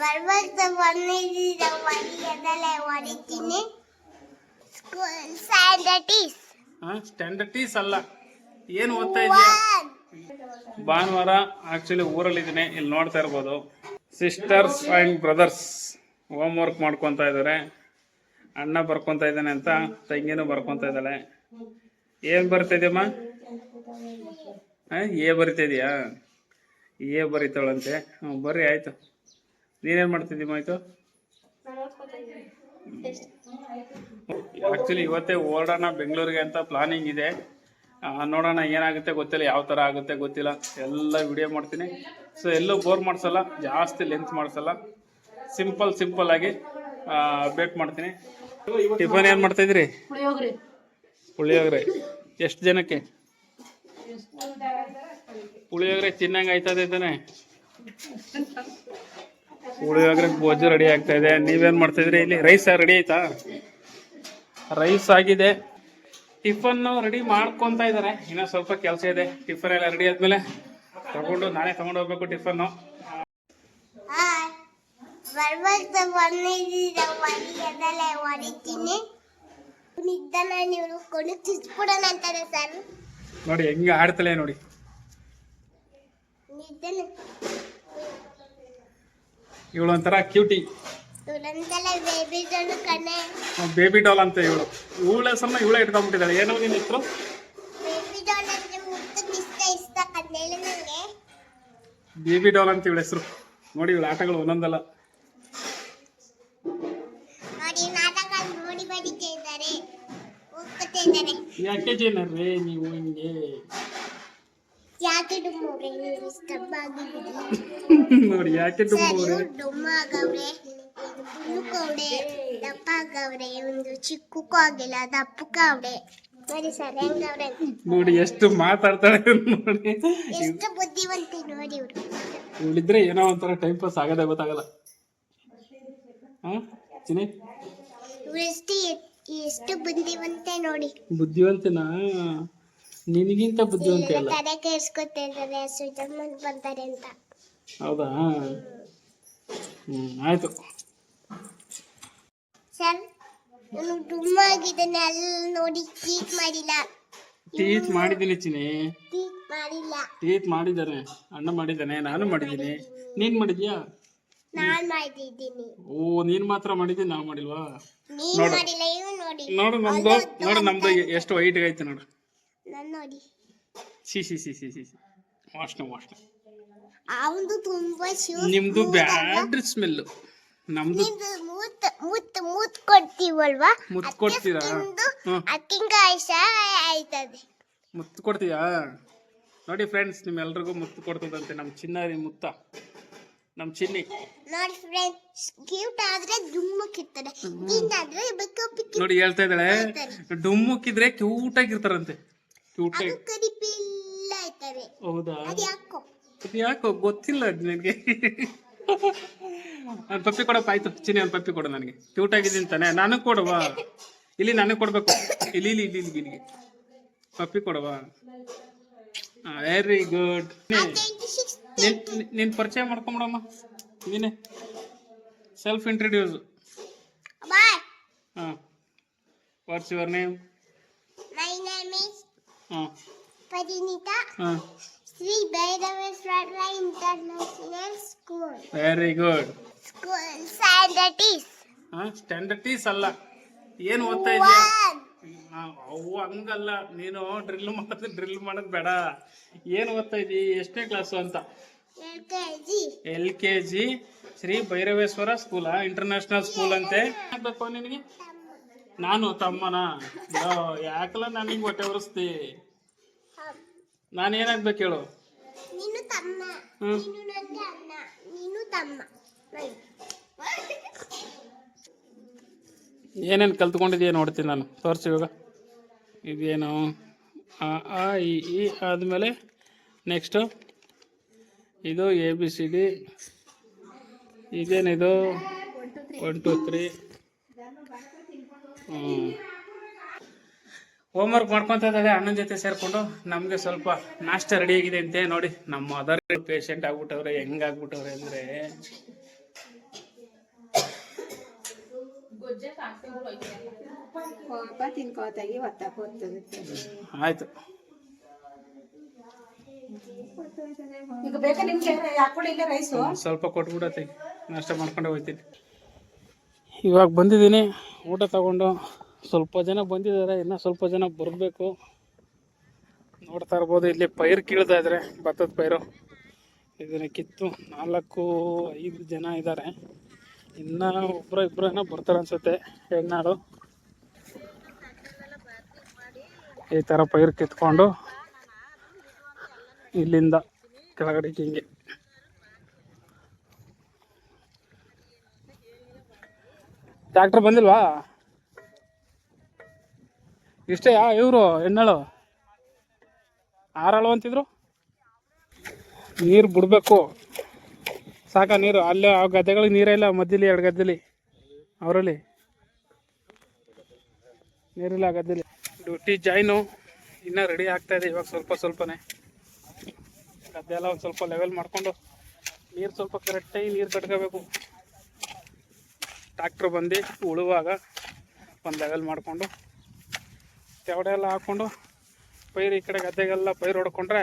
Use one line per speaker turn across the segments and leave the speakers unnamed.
ಬರ್ಬೇಕು ಬಂದಿದ್ದೀರ ಹೊಡಿಯೋದಲ್ಲೇ ಹೊಡಿತೀನಿ.
ಹಾಂ ಸ್ಟ್ಯಾಂಡರ್ಟೀಸ್ ಅಲ್ಲ. ಏನು ಓದ್ತಾ ಇದೆಯಾ? ಭಾನುವಾರ ಆಕ್ಚುಲಿ ಊರಲ್ಲಿದ್ದೀನಿ ಇಲ್ಲಿ ನೋಡ್ತಾ ಇರ್ಬೋದು. Sisters and brothers home work ಮಾಡ್ಕೊತಾ ಇದ್ದಾರೆ. ಅಣ್ಣ ಬರ್ಕೊತಾ ಇದ್ದಾನೆ ಅಂತ ತಂಗಿನೂ ಬರ್ಕೊತಾ ಇದ್ದಾಳೆ. ಏನು ಬರ್ತಿದ್ಯಮ್ಮ ಏ ಬರಿತಾ ಏ ಬರಿತಾಳಂತೆ. ಹ್ಞೂ ಬರ್ರಿ ಆಯಿತು. ನೀನೇನು ಮಾಡ್ತಿದ್ದಿ ಆಯಿತು ಆ್ಯಕ್ಚುಲಿ ಇವತ್ತೇ ಓಡೋಣ ಬೆಂಗಳೂರಿಗೆ ಅಂತ ಪ್ಲಾನಿಂಗ್ ಇದೆ. ನೋಡೋಣ ಏನಾಗುತ್ತೆ, ಗೊತ್ತಿಲ್ಲ, ಯಾವ ಥರ ಆಗುತ್ತೆ, ಗೊತ್ತಿಲ್ಲ. ಎಲ್ಲ ವಿಡಿಯೋ ಮಾಡ್ತೀನಿ. ಸೊ ಎಲ್ಲೂ ಬೋರ್ ಮಾಡಿಸಲ್ಲ, ಜಾಸ್ತಿ ಲೆಂತ್ ಮಾಡಿಸಲ್ಲ. ಸಿಂಪಲ್ ಸಿಂಪಲ್ ಆಗಿ ಅಪ್ಡೇಟ್ ಮಾಡ್ತೀನಿ. ಟಿಫನ್ ಏನು ಮಾಡ್ತಾಯಿದ್ರಿ
ಪುಳಿಯೋಗ್ರಿ.
ಎಷ್ಟು ಜನಕ್ಕೆ? ಪುಳಿಯೋಗರೆ ತಿನ್ನಂಗೆ ಆಯ್ತದೆ ತಾನೆ. ಪುಳಿಯೋಗರೆ ಗೊಜ್ಜು ರೆಡಿ ಆಗ್ತಾ ಇದೆ. ನೀವೇನು ಮಾಡ್ತಾಯಿದ್ರಿ ಇಲ್ಲಿ? ರೈಸ್ ರೆಡಿ ಆಯ್ತಾ? ರೈಸ್ ಆಗಿದೆ. ಟಿಫನ್ ರೆಡಿ ಮಾಡ್ಕೊತಾ ಇದ್ದಾರೆ ಇನ್ನೂ ಸ್ವಲ್ಪ ಕೆಲಸ ಇದೆ. ಟಿಫನ್ ಎಲ್ಲ ರೆಡಿ ಆದ್ಮೇಲೆ ತಗೊಂಡು ನಾನೇ ತಗೊಂಡು ಹೋಗ್ಬೇಕು ಟಿಫನ್ನು. ನೋಡಿ ಹೆಂಗೆ ಆಡ್ತಲೇ ನೋಡಿ. ಇವಳು ಒಂಥರ ಕ್ಯೂಟಿ
ಬೇಬಿ
ಡಾಲ್ ಅಂತ ಇವಳು. ಇವಳ ಹೆಸರನ್ನ ಇವಳೇ ಇಟ್ಕೊಂಡ್ಬಿಟ್ಟಿದ್ದಾಳೆ. ಏನೋ ನಿನ್ನ ಹೆಸರು?
ಬೇಬಿ
ಡಾಲ್ ಅಂತ ಇವಳ ಹೆಸರು. ನೋಡಿ ಇವಳ ಆಟಗಳು ಒಂದೊಂದಲ್ಲ. ಯಾಕೆ ಜನರೇ ನೀವು ಹಿಂಗೆ
ಯಾಕೆ ಡುಮ್ಮವ್ರೆ ನೀವು ಇಷ್ಟ ಆಗಿದ್ದೀರಿ
ನೋಡಿ ಯಾಕೆ ಡುಮ್ಮವ್ರೆ
ದಪ್ಪ ಆಗವ್ರೆ ಒಂದು ಚಿಕ್ಕಕ್ಕೂ ಆಗಿಲ್ಲ ದಪ್ಪಕ್ಕವ್ರೆ ನೋಡಿ ಸರ್ ಹೆಂಗವ್ರೆ. ಅಂತ.
ನೋಡಿ ಎಷ್ಟು ಮಾತಾಡ್ತಾಳೆ ನೋಡಿ.
ಎಷ್ಟು ಬುದ್ಧಿವಂತಿ ನೋಡಿ ಇವ್ರು.
ಇವಳಿದ್ರೆ ಏನೋ ಒಂಥರ ಟೈಮ್ ಪಾಸ್ ಆಗದೆ ಗೊತ್ತಾಗಲ್ಲ. ಹಾ ಚಿನಿ
ಇವ್ರು ಎಷ್ಟು ಎಷ್ಟು ಬುದ್ಧಿವಂತೆ ನೋಡಿ.
ಬುದ್ಧಿವಂತನಾ? ನಿನಗಿಂತ ಬುದ್ಧಿವಂತ ಇಲ್ಲ
ತಲೆ ಬರ್ತಾರೆ ಅಂತ.
ಹೌದಾ? ಹ್ಮ್ ಆಯ್ತು.
ಸರ್ ನಾನು ಡುಮ್ಮ ಆಗಿದ್ದೇನೆ ಅಲ್ಲಿ ನೋಡಿ ಟ್ರೀಟ್ ಮಾಡಿಲ್ಲ.
ಟೀಚ್ ಮಾಡಿದ್ದೀನಿ ಚಿನಿ
ಟ್ರೀಟ್ ಮಾಡಿಲ್ಲ.
ಟೀತ್ ಮಾಡಿದ್ದಾರೆ ಅಣ್ಣ ಮಾಡಿದ್ದಾನೆ ನಾನು ಮಾಡಿದ್ದೀನಿ. ನೀನ್ ಮಾಡಿದ್ಯಾ?
ನಾನು ಮಾಡಿದ್ದೀನಿ.
ಓ ನೀನ್ ಮಾತ್ರ ಮಾಡಿದ್ದೀನಿ ನಾವು ಮಾಡಿಲ್ವಾ?
ನೀನ್
ನೋಡು.
ಮಾಡಿಲ್ಲ ಇವ್ ನೋಡಿ
ನೋಡು ನಮ್ದು ನೋಡು ನಮ್ದು ಎಷ್ಟು ವೈಟ್ ಐತೆ ನೋಡು.
ನಾನ್ ನೋಡಿ
ಸಿ ಸಿ ಸಿ ಸಿ ಸಿ. ಸಿ ವಾಸನೆ ವಾಸನೆ
ಅವಂದು ತುಂಬಾ ಶಿವ
ನಿಮ್ದು ಬ್ಯಾಡ್ ಸ್ಮೆಲ್ ನಮ್ದು
ಮೂತ್ ಮೂತ್ ಮೂತ್ ಕೊಡ್ತೀವಲ್ವಾ?
ಮುತ್ತು ಕೊಡ್ತೀರಾ?
ಅಕ್ಕಿಂಗ ಆಯ್ತದೆ.
ಮುತ್ತು ಕೊಡ್ತೀಯಾ? ನೋಡಿ ಫ್ರೆಂಡ್ಸ್ ನಿಮ್ಮೆಲ್ರಿಗೂ ಮುತ್ತು ಕೊಡ್ತದಂತೆ ನಮ್ಮ ಚಿನ್ನಾರಿ ಮುತ್ತ. ನಮ್ಮ ಚಿನ್ನಿ.
ನೋಡಿ ಫ್ರೆಂಡ್ಸ್ ಕ್ಯೂಟ್ ಆದ್ರೆ ದುಮ್ಮಕ್ಕಿರ್ತದೆ ತಿನ್ನಾದ್ರೆ ಆದ್ರೆ
ನೋಡಿ ಹೇಳ್ತಾ ಇದ್ದಾಳೆ. ಡುಮ್ಮುಕ್ಕಿದ್ರೆ ಕ್ಯೂಟ್ ಆಗಿರ್ತಾರಂತೆ. ಕ್ಯೂಟ್
ಅದು
ಹೌದಾ?
ಅದು ಯಾಕೋ?
ಅದು ಯಾಕೋ? ಗೊತ್ತಿಲ್ಲ ಅದ್ ನಿನಗೆ. ಒಂದು ಪಪ್ಪಿ ಕೊಡಪ್ಪ ಆಯ್ತು. ಚಿನ್ನಿ ಒಂದು ಪಪ್ಪಿ ಕೊಡು ನನಗೆ. ಕ್ಯೂಟ್ ಆಗಿದ್ದೀನಿ ತಾನೆ. ನನಗೆ ಕೊಡುವ. ಇಲ್ಲಿ ನನಗೆ ಕೊಡಬೇಕು. ಇಲ್ಲಿ ಇಲ್ಲಿ ಇಲ್ಲಿ ಇಲ್ಲಿ ಇಲ್ಲಿಗೆ ಪಪ್ಪಿ ಕೊಡುವ. ವೆರಿ ಗುಡ್ ನಿನ್. ಪರಿಚಯ ಮಾಡ್ಕೊಂಬಿಡಮ್ಮ. ನೀನೆ. ಸೆಲ್ಫ್ ಇಂಟ್ರಡ್ಯೂಸ್ ಹಾಂ. ವಾಟ್ಸ್ ಯುವರ್ ನೇಮ್
ಪರಿಣಿತಾ
ಹಾಂ
Shri Bhairaveshwara international school
very good
school ಸ್ಯಾಂಡಟೀಸ್
standard ಸ್ಟ್ಯಾಂಡರ್ಟೀಸ್ ಅಲ್ಲ. ಏನು ಓದ್ತಾ ಇದ್ದೀಯ ಅವು ಹಂಗಲ್ಲ. ನೀನು ಡ್ರಿಲ್ ಮಾಡೋದು ಡ್ರಿಲ್ ಮಾಡೋದು ಬೇಡ. ಏನು ಓದ್ತಾ ಇದೀಯ ಎಷ್ಟನೇ ಕ್ಲಾಸು ಅಂತ? L K G. Shri Bhairaveshwara ಸ್ಕೂಲಾ international school ಅಂತೆ. ಆಗ್ಬೇಕು ನಿನಗೆ? ನಾನು ತಮ್ಮನ. ಯೋ, ಯಾಕಲ್ಲ ನನಗೆ ಹೊಟ್ಟೆ ಉರಿಸ್ತಿ ನಾನು ಏನಾಗ್ಬೇಕು ಹೇಳು?
ನೀನು ತಮ್ಮ. ನೀನು ನನಗೆ ಅಣ್ಣ. ನೀನು ತಮ್ಮ.
ಏನೇನು ಕಲ್ತ್ಕೊಂಡಿದೆಯಾ ನೋಡ್ತೀನಿ ನಾನು. ತೋರಿಸಿ ಇವಾಗ. ಇದೇನು? ಆ ಆ ಇ ಈ ಆದಮೇಲೆ ನೆಕ್ಸ್ಟು. ಇದು ಎ ಬಿ ಸಿ ಡಿ ಇದೇನಿದು? ಒನ್ ಟು ತ್ರೀ ಹ್ಞೂ ಹೋಮ್ವರ್ಕ್ ಮಾಡ್ಕೊತಾ ಇದ್ದಾರೆ ಅಣ್ಣನ ಜೊತೆ ಸೇರ್ಕೊಂಡು? ನಮಗೆ ಸ್ವಲ್ಪ ನಾಷ್ಟ ರೆಡಿ ಆಗಿದೆ ಅಂತೆ ನೋಡಿ. ನಮ್ಮ ಅದರ್ ಪೇಷಂಟ್ ಆಗ್ಬಿಟ್ಟವ್ರೆ ಹೆಂಗಾಗ್ಬಿಟ್ಟವ್ರೆ
ಆಗ್ಬಿಟ್ಟವ್ರೆ ಅಂದ್ರೆ.
ಆಯ್ತು. ಸ್ವಲ್ಪ ಕೊಟ್ಬಿಡತ್ತೆ. ನಾಷ್ಟ ಮಾಡ್ಕೊಂಡೆ ಹೋಗ್ತೀನಿ. ಇವಾಗ ಬಂದಿದ್ದೀನಿ. ಊಟ ತಗೊಂಡು ಸ್ವಲ್ಪ ಜನ ಬಂದಿದ್ದಾರೆ. ಇನ್ನು ಸ್ವಲ್ಪ ಜನ ಬರಬೇಕು. ನೋಡ್ತಾ ಇರ್ಬೋದು. ಇಲ್ಲಿ ಪೈರು ಕೀಳ್ತಾ ಇದ್ದಾರೆ ಭತ್ತದ ಪೈರು. ಇದನ್ನು ಕಿತ್ತು ನಾಲ್ಕು, ಐದು ಜನ ಇದ್ದಾರೆ ಇನ್ನೂ ಒಬ್ಬರು ಇಬ್ಬರೇನೋ ಬರ್ತಾರೆ ಅನ್ಸುತ್ತೆ. ಹೆಣ್ಣಾಳು. ಈ ಥರ ಪೈರು ಕಿತ್ಕೊಂಡು ಇಲ್ಲಿಂದ ಕೆಳಗಡೆ ಹಿಂಗೆ. ಡಾಕ್ಟ್ರ್ ಬಂದಿಲ್ವಾ? ಇಷ್ಟೇ ಯಾ ಇವರು ಹೆಣ್ಣಾಳು ಆರಾಳು ಅಂತಿದ್ರು? ನೀರು ಬಿಡಬೇಕು. ಸಾಕ ನೀರು, ಅಲ್ಲೇ ಆ ಗದ್ದೆಗಳಿಗೆ ನೀರೇ ಇಲ್ಲ ಮದ್ದಿಲಿ ಎರಡು ಗದ್ದೆಲಿ, ಅವರಲ್ಲಿ. ನೀರಿಲ್ಲ ಆ ಗದ್ದೆಲಿ. ಡ್ಯೂಟಿ ಜಾಯ್ನು, ಇನ್ನೂ ರೆಡಿ ಆಗ್ತಾ ಇದೆ, ಇವಾಗ ಸ್ವಲ್ಪ ಸ್ವಲ್ಪನೇ. ಗದ್ದೆ ಎಲ್ಲ ಒಂದು ಸ್ವಲ್ಪ ಲೆವೆಲ್ ಮಾಡಿಕೊಂಡು, ನೀರು ಸ್ವಲ್ಪ ಕರೆಕ್ಟಾಗಿ ನೀರು ಕಟ್ಕೋಬೇಕು. ಟ್ಯಾಕ್ಟ್ರ್ ಬಂದು ಉಳುವಾಗ ಒಂದು ಲೆವೆಲ್ ಮಾಡಿಕೊಂಡು ತೆವಡೆ ಎಲ್ಲ ಹಾಕ್ಕೊಂಡು ಪೈರು ಈ ಕಡೆ ಗದ್ದೆಗೆಲ್ಲ ಪೈರು ಹೊಡ್ಕೊಂಡ್ರೆ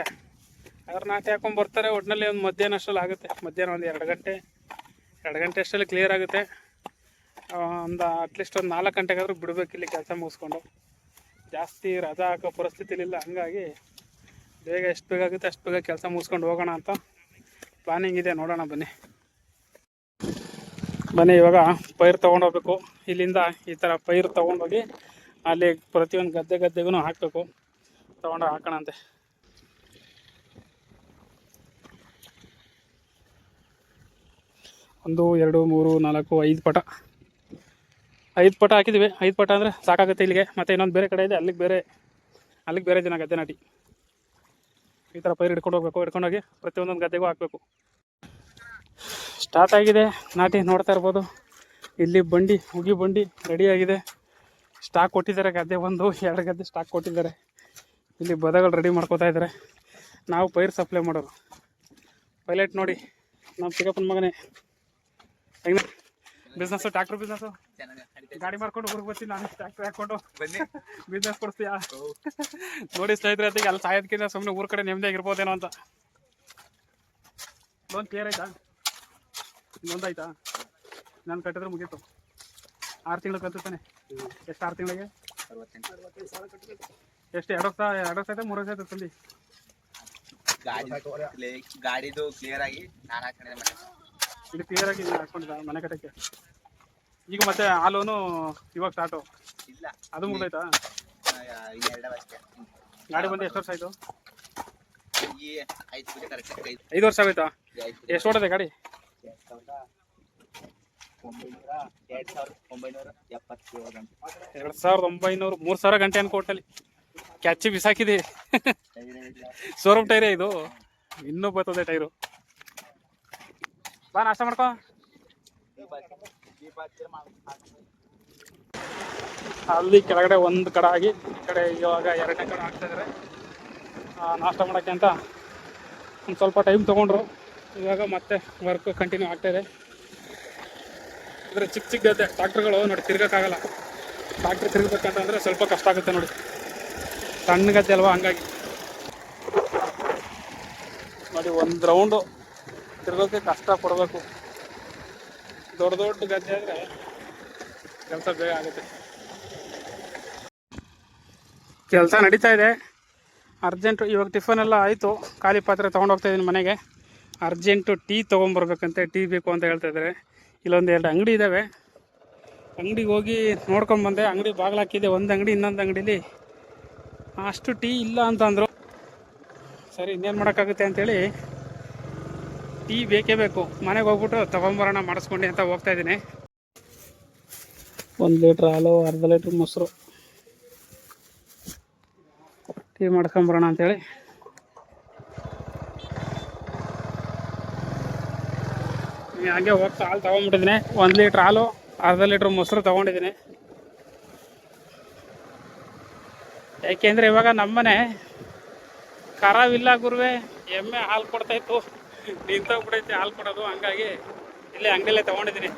ಅದ್ರ ನಾಟಿ ಹಾಕೊಂಡು ಬರ್ತಾರೆ. ಒಟ್ಟಿನಲ್ಲಿ ಒಂದು ಮಧ್ಯಾಹ್ನ ಅಷ್ಟರಲ್ಲಿ ಆಗುತ್ತೆ. ಮಧ್ಯಾಹ್ನ ಒಂದು ಎರಡು ಗಂಟೆ ಎರಡು ಗಂಟೆ ಅಷ್ಟರಲ್ಲಿ ಕ್ಲಿಯರ್ ಆಗುತ್ತೆ. ಒಂದು ಅಟ್ಲೀಸ್ಟ್ ಒಂದು ನಾಲ್ಕು ಗಂಟೆಗಾದ್ರೂ ಬಿಡಬೇಕು ಇಲ್ಲಿ ಕೆಲಸ ಮುಗಿಸ್ಕೊಂಡು. ಜಾಸ್ತಿ ರಜಾ ಹಾಕೋ ಪರಿಸ್ಥಿತಿಲಿಲ್ಲ. ಹಂಗಾಗಿ ಬೇಗ ಎಷ್ಟು ಬೇಗ ಆಗುತ್ತೆ ಅಷ್ಟು ಬೇಗ ಕೆಲಸ ಮುಗಿಸ್ಕೊಂಡು ಹೋಗೋಣ ಅಂತ ಪ್ಲಾನಿಂಗ್ ಇದೆ. ನೋಡೋಣ ಬನ್ನಿ. ಬನ್ನಿ ಇವಾಗ ಪೈರು ತೊಗೊಂಡೋಗ್ಬೇಕು ಇಲ್ಲಿಂದ ಈ ಥರ ಪೈರು ತೊಗೊಂಡೋಗಿ ಅಲ್ಲಿ ಪ್ರತಿಯೊಂದು ಗದ್ದೆ ಗದ್ದೆಗೂ ಹಾಕಬೇಕು. ತೊಗೊಂಡು ಹಾಕೋಣಂತೆ ಒಂದು, ಎರಡು, ಮೂರು, ನಾಲ್ಕು, ಐದು ಪಟ. ಐದು ಪಟ ಹಾಕಿದ್ದೀವಿ ಐದು ಪಟ ಅಂದರೆ ಸಾಕಾಗುತ್ತೆ ಇಲ್ಲಿಗೆ. ಮತ್ತು ಇನ್ನೊಂದು ಬೇರೆ ಕಡೆ ಇದೆ. ಅಲ್ಲಿಗೆ ಬೇರೆ ಅಲ್ಲಿಗೆ ಬೇರೆ ದಿನ ಗದ್ದೆ ನಾಟಿ. ಈ ಥರ ಪೈರು ಹಿಡ್ಕೊಂಡು ಹೋಗ್ಬೇಕು. ಹಿಡ್ಕೊಂಡೋಗಿ ಪ್ರತಿಯೊಂದೊಂದು ಗದ್ದೆಗೂ ಹಾಕಬೇಕು. ಸ್ಟಾರ್ಟ್ ಆಗಿದೆ. ನಾಟಿ ನೋಡ್ತಾ ಇರ್ಬೋದು. ಇಲ್ಲಿ ಬಂಡಿ ಹುಗಿ ಬಂಡಿ ರೆಡಿಯಾಗಿದೆ ಸ್ಟಾಕ್ ಕೊಟ್ಟಿದ್ದಾರೆ. ಗದ್ದೆ ಒಂದು ಎರಡು ಗದ್ದೆ ಸ್ಟಾಕ್ ಕೊಟ್ಟಿದ್ದಾರೆ. ಇಲ್ಲಿ ಬದಗಳು ರೆಡಿ ಮಾಡ್ಕೋತಾ ಇದ್ದಾರೆ. ನಾವು ಪೈರ್ ಸಪ್ಲೈ ಮಾಡೋರು. ಪೈಲಟ್ ನೋಡಿ. ನಮ್ಮ ಚಿಕ್ಕಪ್ಪನ ಮಗನೇ. ಹೆಂಗ ಬಿಸ್ನೆಸ್ಸು ಟ್ಯಾಕ್ಟ್ರ್ ಬಿಸ್ನೆಸ್ಸು ಗಾಡಿ ಮಾಡ್ಕೊಂಡು ಊರಿಗೆ ಬರ್ತೀನಿ ನಾನು. ಟ್ಯಾಕ್ಟ್ರ್ ಹಾಕ್ಕೊಂಡು
ಬನ್ನಿ.
ಬಿಸ್ನೆಸ್ ಕೊಡ್ತೀಯ? ನೋಡಿ ಸ್ನೇಹಿತರೆ ಅದಕ್ಕೆ ಅಲ್ಲಿ ಸಾಯೋದಕ್ಕಿಂತ ಸುಮ್ಮನೆ ಊರ ಕಡೆ ನೆಮ್ಮದಿಯಾಗಿರ್ಬೋದೇನೋ ಅಂತ. ಲೋನ್ ಕ್ಲಿಯರ್ ಆಯ್ತಾ? ಇನ್ನೊಂದಾಯ್ತಾ? ನಾನು ಕಟ್ಟಿದ್ರೆ ಮುಗೀತು. ಆರು ತಿಂಗಳು ತಾನೆ. ಎಷ್ಟು ಆರು ತಿಂಗಳಿಗೆ? ಎಷ್ಟು ಎರಡು ವರ್ಷ ಎರಡು ವರ್ಷ ಆಯ್ತಾ ಮೂರು ವರ್ಷ ಆಯ್ತು ತಂದು
ಗಾಡಿ ಗಾಡಿದು ಕ್ಲಿಯರ್ ಆಗಿ ನಾನು ಹಾಕೊಂಡಿದ್ದೆ ಮನೆ.
ಇದು ಕ್ಲಿಯರ್ ಆಗಿ ಹಾಕೊಂಡಿದ್ದ ಮನೆ ಕಟ್ಟಕ್ಕೆ. ಈಗ ಮತ್ತೆ ಆ ಲೋನು ಇವಾಗ ಸ್ಟಾರ್ಟು
ಇಲ್ಲ.
ಅದು ಮುಗಿದೈತಾ ಗಾಡಿ ಬಂದು ಎಷ್ಟು ವರ್ಷ ಆಯ್ತು?
ಐದು
ವರ್ಷ ಆಗೋಯ್ತಾ? ಎಷ್ಟು ಓಡದೆ ಗಾಡಿ?
ಎರಡು ಸಾವಿರದ ಒಂಬೈನೂರ,
ಮೂರು ಸಾವಿರ ಗಂಟೆ ಅನ್ಕೊಟ್ಟಲ್ಲಿ ಕ್ಯಾಚಿ ಬಿಸಾಕಿದೆ. ಶೋರೂಮ್ ಟೈರೇ ಇದು. ಇನ್ನೂ ಬರ್ತದೆ ಟೈರು ಬಾ, ನಾಷ್ಟ ಮಾಡ್ಕೋ. ಅಲ್ಲಿ ಕೆಳಗಡೆ ಒಂದು ಕಡೆ ಆಗಿ, ಈ ಕಡೆ ಇವಾಗ ಎರಡನೇ ಕಡೆ ಆಗ್ತಾ ಇದ್ದಾರೆ ನಾಷ್ಟ ಮಾಡೋಕ್ಕೆ ಅಂತ. ಒಂದು ಸ್ವಲ್ಪ ಟೈಮ್ ತೊಗೊಂಡ್ರು. ಇವಾಗ ಮತ್ತೆ ವರ್ಕ್ ಕಂಟಿನ್ಯೂ ಆಗ್ತಾ ಇದೆ. ಅಂದರೆ ಚಿಕ್ಕ ಚಿಕ್ಕ ಗದ್ದೆ ಟ್ರಾಕ್ಟರ್ಗಳು ನೋಡಿ, ತಿರ್ಗೋಕ್ಕಾಗಲ್ಲ. ಟ್ರಾಕ್ಟರ್ ತಿರ್ಗಬೇಕಂತಂದರೆ ಸ್ವಲ್ಪ ಕಷ್ಟ ಆಗುತ್ತೆ ನೋಡಿ. ಸಣ್ಣ ಗದ್ದೆ ಅಲ್ವಾ, ಹಂಗಾಗಿ. ನೋಡಿ, ಒಂದು ರೌಂಡು ತಿರ್ಗೋಕೆ ಕಷ್ಟ ಪಡಬೇಕು. ದೊಡ್ಡ ದೊಡ್ಡ ಗದ್ದೆ ಆದರೆ ಕೆಲಸ ಬೇಗ ಆಗುತ್ತೆ. ಕೆಲಸ ನಡೀತಾ ಇದೆ. ಅರ್ಜೆಂಟು ಇವಾಗ ಟಿಫನ್ ಎಲ್ಲ ಆಯಿತು. ಖಾಲಿ ಪಾತ್ರೆ ತೊಗೊಂಡೋಗ್ತಾ ಇದ್ದೀನಿ ಮನೆಗೆ. ಅರ್ಜೆಂಟು ಟೀ ತೊಗೊಂಬರ್ಬೇಕಂತೆ ಟೀ ಬೇಕು ಅಂತ ಹೇಳ್ತಾ ಇದ್ದಾರೆ. ಇಲ್ಲೊಂದು ಎರಡು ಅಂಗಡಿ ಇದ್ದಾವೆ ಅಂಗಡಿಗೆ ಹೋಗಿ ನೋಡ್ಕೊಂಡು ಬಂದೆ. ಅಂಗಡಿ ಬಾಗಿಲು ಹಾಕಿದೆ ಒಂದು ಅಂಗಡಿ, ಇನ್ನೊಂದು ಅಂಗಡೀಲಿ ಅಷ್ಟು ಟೀ ಇಲ್ಲ ಅಂತಂದರು ಸರಿ, ಇನ್ನೇನು ಮಾಡೋಕ್ಕಾಗುತ್ತೆ ಅಂಥೇಳಿ ಟೀ ಬೇಕೇ ಬೇಕು. ಮನೆಗೆ ಹೋಗ್ಬಿಟ್ಟು ತೊಗೊಂಬರೋಣ, ಮಾಡಿಸ್ಕೊಂಡು ಅಂತ ಹೋಗ್ತಾ ಇದ್ದೀನಿ. ಒಂದು ಲೀಟ್ರ್ ಹಾಲು, ಅರ್ಧ ಲೀಟ್ರ್ ಮೊಸರು. ಟೀ ಮಾಡ್ಕೊಂಬರೋಣ ಅಂತೇಳಿ. ಈ ಹಾಗೆ ಹೋಗ್ತಾ ಹಾಲು ತೊಗೊಂಡ್ಬಿಟ್ಟಿದ್ದೀನಿ. ಒಂದು ಲೀಟ್ರ್ ಹಾಲು, ಅರ್ಧ ಲೀಟ್ರ್ ಮೊಸರು ತೊಗೊಂಡಿದ್ದೀನಿ. ಯಾಕೆಂದರೆ ಇವಾಗ ನಮ್ಮನೆ ಕರಾವಿಲ್ಲ ಗುರುವೆ, ಎಮ್ಮೆ ಹಾಲು ಕೊಡ್ತಾಯಿತ್ತು ನಿಂತೋಗ್ಬಿಡೈತೆ ಹಾಲು ಕೊಡೋದು, ಹಂಗಾಗಿ ಇಲ್ಲೇ ಅಂಗಡಿಯಲ್ಲೇ ತೊಗೊಂಡಿದ್ದೀನಿ.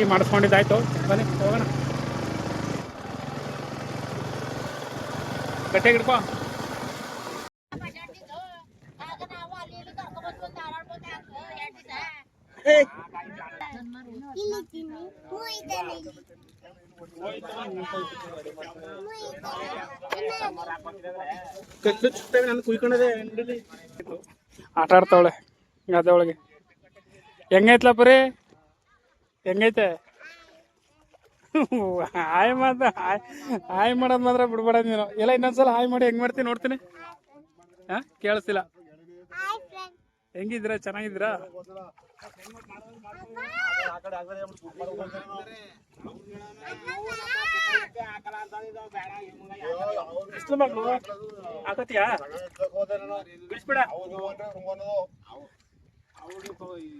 ಈ ಮಾಡಿಸ್ಕೊಂಡಿದ್ದಾಯ್ತು. ಬನ್ನಿ, ಹೋಗೋಣ. ಗಟ್ಟಿಗೆ ಆಟ ಆಡ್ತಾವಳೆ ಗದ್ದೆ ಒಳಗೆ. ಹೆಂಗೈತ್ಲ ಪರಿ? ಹೆಂಗೈತೆ? ಹಾಯ್ ಮಾತ ಹಾಯ್ ಹಾಯ್ ಮಾಡೋದು ಮಾತ್ರ ಬಿಡ್ಬೇಡ ನೀನು. ಎಲ್ಲ ಇನ್ನೊಂದ್ಸಲ ಹಾಯ್ ಮಾಡಿ ಹೆಂಗ್ ಮಾಡ್ತೀನಿ ನೋಡ್ತೀನಿ. ಹಾ ಕೇಳಿಸ್ತಿಲ್ಲ. ಹೆಂಗಿದ್ದೀರಾ? ಚೆನ್ನಾಗಿದ್ದೀರಾ? ಬಿಸ್ಲು ಮಗಳು ಹಾಕತ್ತೀಯಾ ಬಿಡಿಸ್ಬಿಡ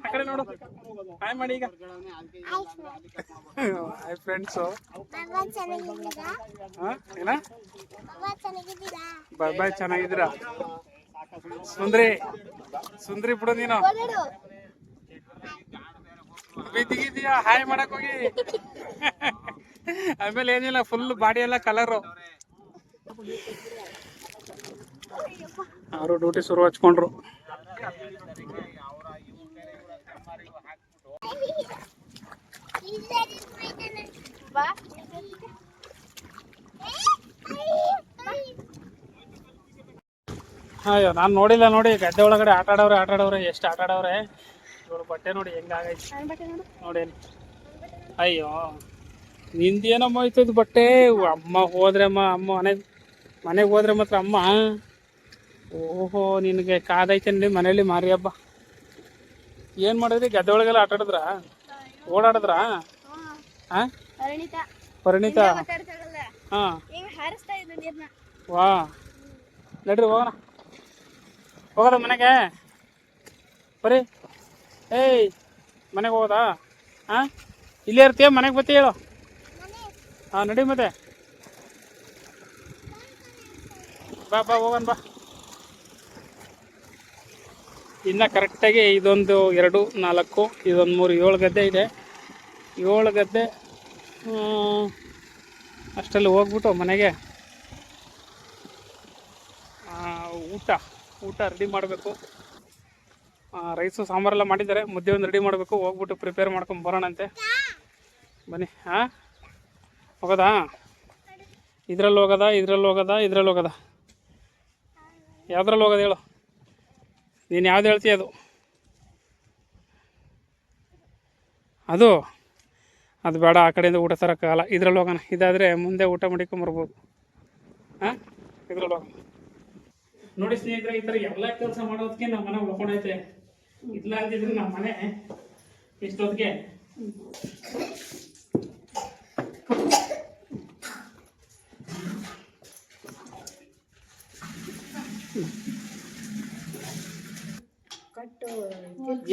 ಆ ನೋಡು ಹಾಯ್ ಮಾಡಿ ಈಗ ಹಾಯ್ ಫ್ರೆಂಡ್ಸು ಏನ ಬಾಯ್ ಬಾಯ್ ಚೆನ್ನಾಗಿದ್ದೀರಾ? ಸುಂದ್ರಿ. ಸುಂದ್ರಿ ಬಿಡು ನೀನು.
ಹೊರಡು
ಬಿದ್ದಿಗಿದ್ದೀಯಾ? ಹಾಯ್ ಮಾಡಕ್ ಹೋಗಿ. ಆಮೇಲೆ ಏನಿಲ್ಲ ಫುಲ್ ಬಾಡಿ ಎಲ್ಲ ಕಲರು ಅವರು ಡ್ಯೂಟಿ ಶುರು ಹಚ್ಕೊಂಡ್ರು. ಅಯ್ಯೋ ನಾನು ನೋಡಿಲ್ಲ ನೋಡಿ, ಗದ್ದೆ ಒಳಗಡೆ ಆಟ ಆಡವ್ರೆ ಆಟ ಆಡವ್ರೆ ಎಷ್ಟು ಆಟ ಬಟ್ಟೆ ನೋಡಿ ಹೆಂಗಾಗೈತಿ ನೋಡಿ. ಅಲ್ಲಿ. ಅಯ್ಯೋ ನಿಂದೇನಮ್ಮ ಆಯ್ತದ ಬಟ್ಟೆ? ಅಮ್ಮ ಹೋದ್ರೆ ಅಮ್ಮ ಮನೆಗೆ ಮನೆಗೆ ಹೋದ್ರೆ ಮಾತ್ರ ಅಮ್ಮ? ಓಹೋ ನಿನಗೆ ಕಾದೈತೆ ಮನೇಲಿ ಮಾರಿ ಹಬ್ಬ. ಏನು ಮಾಡಿದ್ರಿ? ಗದ್ದೆ ಒಳಗೆಲ್ಲ ಆಟ ಆಡಿದ್ರ? ಓಡಾಡಿದ್ರಾ? ಹಾಂ?
ಪರಿಣಿತ.
ಹಾಂ. ವಾ. ನಡ್ರಿ ಹೋಗೋಣ. ಹೋಗೋದ ಮನೆಗೆ. ಬರೀ. ಏಯ್, ಮನೆಗೆ ಹೋಗೋದಾ? ಹಾಂ ಇಲ್ಲೇ ಇರ್ತೀಯ? ಮನೆಗೆ ಬತ್ತಿ ಹೇಳು. ಹಾಂ ನಡಿ ಮತ್ತೆ. ಬಾ ಬಾ, ಹೋಗನ್, ಬಾ. ಇನ್ನು ಕರೆಕ್ಟಾಗಿ ಇದೊಂದು ಎರಡು, ನಾಲ್ಕು, ಇದೊಂದು ಮೂರು, ಏಳು ಗದ್ದೆ ಇದೆ. ಏಳು ಗದ್ದೆ ಅಷ್ಟರಲ್ಲಿ ಹೋಗ್ಬಿಟ್ಟು ಮನೆಗೆ. ಊಟ ಊಟ ರೆಡಿ ಮಾಡಬೇಕು. ರೈಸು ಸಾಂಬಾರೆಲ್ಲ ಮಾಡಿದ್ದಾರೆ. ಮುದ್ದೆ ಒಂದು ರೆಡಿ ಮಾಡಬೇಕು. ಹೋಗ್ಬಿಟ್ಟು ಪ್ರಿಪೇರ್ ಮಾಡ್ಕೊಂಡು ಬರೋಣಂತೆ. ಬನ್ನಿ ಹಾಂ ಹೋಗೋದಾ? ಇದ್ರಲ್ಲಿ ಹೋಗೋದ ಇದ್ರಲ್ಲಿ ಹೋಗೋದ ಇದ್ರಲ್ಲಿ ಹೋಗೋದ. ಯಾವ್ದ್ರಲ್ಲಿ ಹೋಗೋದು ಹೇಳು. ನೀನು ಯಾವ್ದು ಹೇಳ್ತೀಯ ಅದು? ಅದು? ಅದು ಬೇಡ, ಆ ಕಡೆಯಿಂದ ಊಟ ತರೋಕ್ಕಾಗಲ್ಲ ಇದ್ರಲ್ಲಿ ಹೋಗೋಣ. ಇದಾದರೆ ಮುಂದೆ ಊಟ ಮಾಡಿಕೊಂಬರ್ಬೋದು ಹಾಂ ಇದ್ರಲ್ಲಿ ಹೋಗೋಣ. ನೋಡಿ ಸ್ನೇಹಿತರೆ, ಈ ಥರ ಎಲ್ಲ ಕೆಲಸ ಮಾಡೋದಕ್ಕೆ ನಮ್ಮ ಮನೆ ಉಳ್ಕೊಂಡೈತೆ ಇಲ್ಲ ಅಂದಿದ್ರೆ ನಮ್ಮ ಮನೆ ಇಷ್ಟೊತ್ತಿಗೆ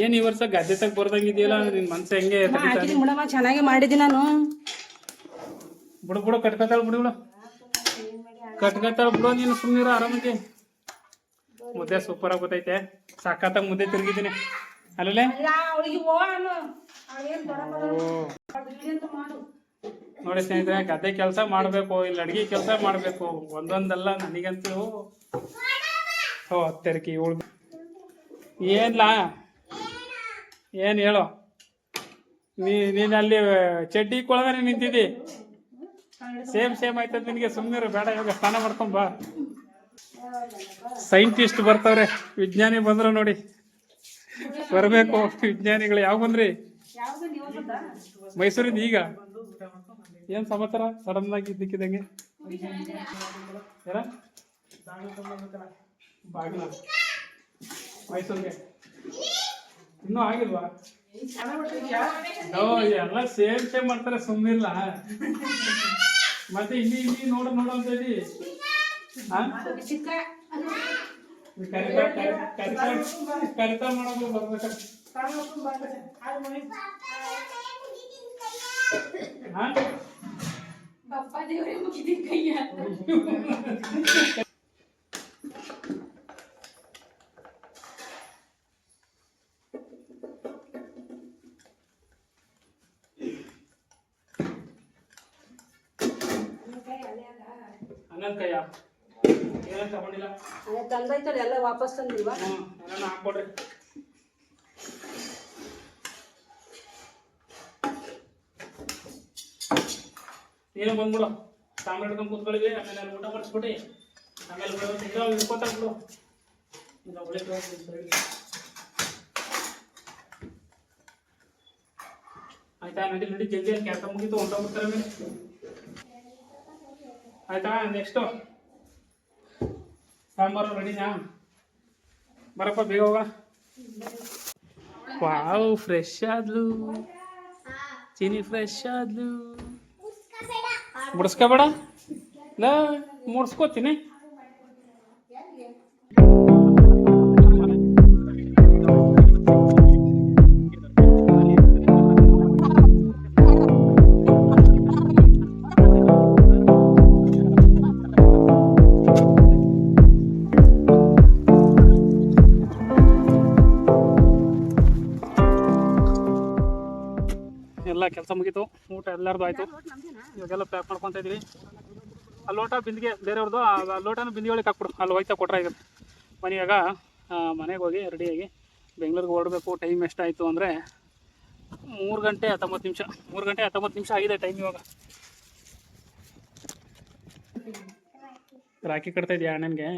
ಏನ್ ಈ ವರ್ಷ ಗದ್ದೆ ತಗ ಬರ್ದಂಗಿದೆಯಲ್ಲ ನಿನ್ ಮನ್ಸು ಹೆಂಗೆ ತಡೀತಾ ಇದೆ?
ಹಾಕಿದ್ದೀನಿ ಬಿಡಮ್ಮ ಚೆನ್ನಾಗಿ ಮಾಡಿದ್ದೀನಿ ನಾನು
ಬಿಡು ಬಿಡು ಕಟ್ಕತಾಳ ಬಿಡು ಬಿಡು ಕಟ್ಕತಾಳ ಬಿಡು ನೀನು ಸುಮ್ಮನಿರ ಆರಾಮಾಗಿ ಮುದ್ದೆ ಸೂಪರ್ ಆಗುತ್ತೈತೆ ಗೊತ್ತೈತೆ ಸಖತ್ತಾಗಿ ಮುದ್ದೆ ತಿರುಗಿದ್ದೀನಿ. ಅಲ್ಲೇ ನೋಡಿ ಸ್ನೇಹಿತರೆ ಗದ್ದೆ ಕೆಲಸ ಮಾಡಬೇಕು ಇಲ್ಲಿ ಅಡುಗೆ ಕೆಲಸ ಮಾಡಬೇಕು. ಒಂದೊಂದಲ್ಲ ನನಗಂತೂ. ಓ ತೆರಕಿ ಉಳ್ದು ಏನ್ಲ? ಏನು ಹೇಳು? ನೀ ನೀನು ಅಲ್ಲಿ ಚಡ್ಡಿ ಕೊಳಗನೆ ನಿಂತಿದ್ದಿ ಸೇಮ್ ಸೇಮ್ ಆಯ್ತದ ನಿನಗೆ ಸುಮ್ಮನೆ ಬೇಡ ಇವಾಗ ಸ್ನಾನ ಮಾಡ್ಕೊಂಬ ಬಾ. ಸೈಂಟಿಸ್ಟ್ ಬರ್ತಾವ್ರೆ. ವಿಜ್ಞಾನಿ ಬಂದ್ರು ನೋಡಿ. ಬರಬೇಕು ವಿಜ್ಞಾನಿಗಳು. ಯಾವ ಬಂದ್ರಿ? ಮೈಸೂರಿಂದ ಈಗ? ಏನ್ ಸಮಾಚಾರ? ಸಡನ್ ಆಗಿ ಇದ್ದಕ್ಕಿದಂಗೆ ಮೈಸೂರಿಗೆ. ಇನ್ನೂ ಆಗಿಲ್ವಾ? ಎಲ್ಲ ಸೇಮ್ ಸೇಮ್ ಮಾಡ್ತಾರೆ. ಸುಮ್ಮನಿಲ್ಲ ಮತ್ತೆ ಇಲ್ಲಿ ಇಲ್ಲಿ ನೋಡ ನೋಡ ಅಂತ ಹೇಳಿ. ಕರಿತಾ ಮಾಡೋದು ಬರ್ಬೇಕು
ಬಪ್ಪ ದೇವರೇ ಮುಗಿದಿನ ಕೈಯ
ಅನ್ನದ ಕೈಯ ಏನೋ ತಗೊಂಡಿಲ್ಲ?
ತಂದೈತಲ್ಲ ಎಲ್ಲ ವಾಪಸ್ ತಂದಿಲ್ವಾ?
ಹ್ಞೂ ಎಲ್ಲ ಹಾಕ್ಕೊಡ್ರಿ. ನೀನು ಬಂದ್ಬಿಡು. ಸಾಂಬಾರು ಹಿಡ್ಕೊಂಡು ಕೂತ್ಕೊಳ್ಳಿ ಆಮೇಲೆ ಅಲ್ಲಿ ಊಟ ಮಾಡಿಸ್ಬಿಟ್ಟು ಆಮೇಲೆ ಇಟ್ಕೊತಾರ ಬಿಡು. ಈಗ ಒಳ್ಳೆ ಆಯ್ತಾ ನಡಿ ನಡಿ ಜಲ್ದಿ ಅಲ್ಲಿ ಕೆಲಸ ಮುಗೀತು ಹೊಂಟೋಗ್ಬಿಡ್ತಾರೆ ಆಯ್ತಾ ನೆಕ್ಸ್ಟು ಸಾಂಬಾರು ರೆಡಿನಾ? ಬರಪ್ಪ ಬೇಗ ಹೋಗ. ವಾವ್ ಫ್ರೆಶ್ ಆದ್ಲು. ಚೀನಿ ಫ್ರೆಶ್ ಆದ್ಲು. ಬಿಡಿಸ್ಕೋಬೇಡ ಲಾ ಮುಡ್ಸ್ಕೋತೀನಿ. ಕೆಲಸ ಮುಗೀತು. ಊಟ ಎಲ್ಲರದು ಆಯ್ತು. ಇವಾಗೆಲ್ಲ ಪ್ಯಾಕ್ ಮಾಡ್ಕೊತಾ ಇದೀವಿ. ಆ ಲೋಟ ಬಿಂದಿಗೆ ಬೇರೆಯವ್ರದ್ದು ಆ ಲೋಟನ ಬಿಂದಿಗೆ ಒಳಗೆ ಹಾಕ್ಬಿಡು. ಅಲ್ಲಿ ಹೋಯ್ತಾ ಕೊಟ್ಟರೆ ಈಗ. ಮನೆಯಾಗ ಮನೆಗೆ ಹೋಗಿ ರೆಡಿಯಾಗಿ ಬೆಂಗಳೂರಿಗೆ ಹೊರಡಬೇಕು. ಟೈಮ್ ಎಷ್ಟಾಯಿತು ಅಂದರೆ ಮೂರು ಗಂಟೆ ಹತ್ತೊಂಬತ್ತು ನಿಮಿಷ. ಮೂರು ಗಂಟೆ ಹತ್ತೊಂಬತ್ತು ನಿಮಿಷ ಆಗಿದೆ ಟೈಮ್ ಇವಾಗ. ರಾಖಿ ಕಟ್ತಾ ಇದೆಯಾ ಅಣ್ಣನಿಗೆ?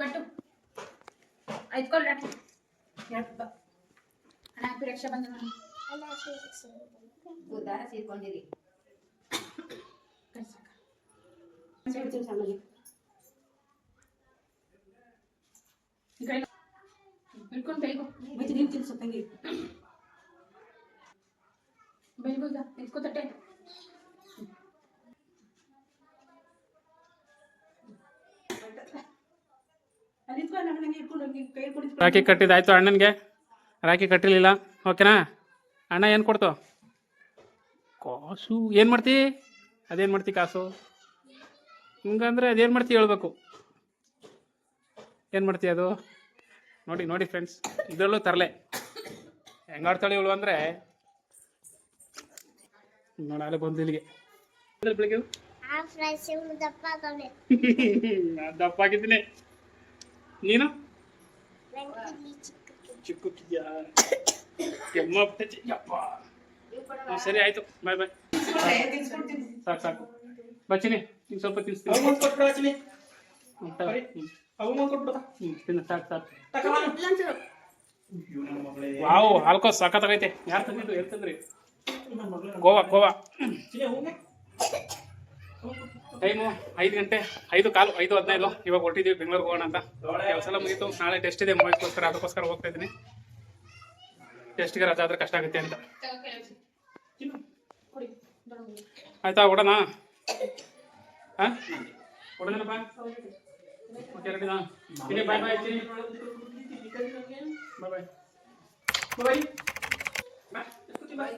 ಕಟ್ಟು. ಐದ್ಕೊಳ್ಳಿ ರಾಕಿ ಎರಡು ಅಣ್ಣ ಹ್ಯಾಪಿ ರಕ್ಷಾ ಬಂಧನ
ದಾರ ಸೇರ್ಕೊಂಡಿರಿ
ಇಟ್ಕೊಂಡು ಬೆಳ್ಗು ಮತ್ತೆ ನೀನು ತಿನ್ಸು ತಂಗಿ ಬೆಳ್ಗು ಈಗ ಎತ್ಕೋ
ರಾಖಿ ಕಟ್ಟಿದ್ದಾಯ್ತು ಅಣ್ಣನಿಗೆ. ರಾಖಿ ಕಟ್ಟಿರಲಿಲ್ಲ. ಓಕೆನಾ? ಅಣ್ಣ ಏನು ಕೊಡ್ತೋ? ಕಾಸು. ಏನು ಮಾಡ್ತಿ? ಅದೇನ್ ಮಾಡ್ತಿ ಕಾಸು? ಹಿಂಗಂದ್ರೆ ಅದೇನ್ ಮಾಡ್ತಿ ಹೇಳ್ಬೇಕು. ಏನು ಮಾಡ್ತಿ ಅದು? ನೋಡಿ ನೋಡಿ ಫ್ರೆಂಡ್ಸ್ ಇದರಲ್ಲೂ ತರಲೆ. ಹೆಂಗಾಡ್ತಾಳೆ ಇವಳು ಅಂದ್ರೆ? ನೋಡಾಲೆ ಬಂದು ಇಲ್ಲಿಗೆ. ಬೆಳಿಗ್ಗೆ
ದಪ್ಪ
ಆಗಿದ್ದೀನಿ. ನೀನು?
ವೆಂಕಟೇಶ್ ಚಿಕ್ಕ
ಚಿಕ್ಕುಟ್ಟಿದ್ಯಾ ಕೆಮ್ಮ ಯಪ್ಪ. ಸರಿ ಆಯ್ತು. ಬಾಯ್ ಬಾಯ್. ಸಾಕು ಸಾಕು. ಬಚ್ಚಿನಿ ಈಗ ಸ್ವಲ್ಪ ತಿನ್ಸ್ತೀನಿ. ತಿನ್ನ ಸಾಕು ಸಾಕು. ವಾವ್ ಹಾಲ್ಕೋ ಸಾಕತ್ತಾಗೈತೆ ಯಾರು ತಂದಿದ್ದು ಎಲ್ಲಿ ತಂದ್ರಿ? ಗೋವಾ ಗೋವಾ. ಟೈಮು ಐದು ಗಂಟೆ, ಐದು ಕಾಲು, ಐದು ಹದಿನೈದು. ಇವಾಗ ಹೊಟ್ಟಿದ್ದೀವಿ ಬೆಂಗಳೂರಿಗೆ ಹೋಗೋಣ ಅಂತ. ಕೆಲಸ ಎಲ್ಲ ಮುಗೀತು. ನಾಳೆ ಟೆಸ್ಟ್ ಇದೆ ಮೂವತ್ತಕ್ಕೋಸ್ಕರ ಅದಕ್ಕೋಸ್ಕರ ಹೋಗ್ತಾ ಇದ್ದೀನಿ. ಟೆಸ್ಟ್ಗೆ ರಜಾ ಆದ್ರೆ ಕಷ್ಟ ಆಗುತ್ತೆ ಅಂತ. ಆಯ್ತಾ ಹೊಡೋಣ ಹಾಂ? ಹೊಡೋಣಪ್ಪ ಓಕೆ ರೆಡಿನಾ ಇಲ್ಲಿ ಬಾಯ್ ಬಾಯ್ ಬಾಯ್ ಬಾಯ್ ಬಾಯ್ ಬಾಯ್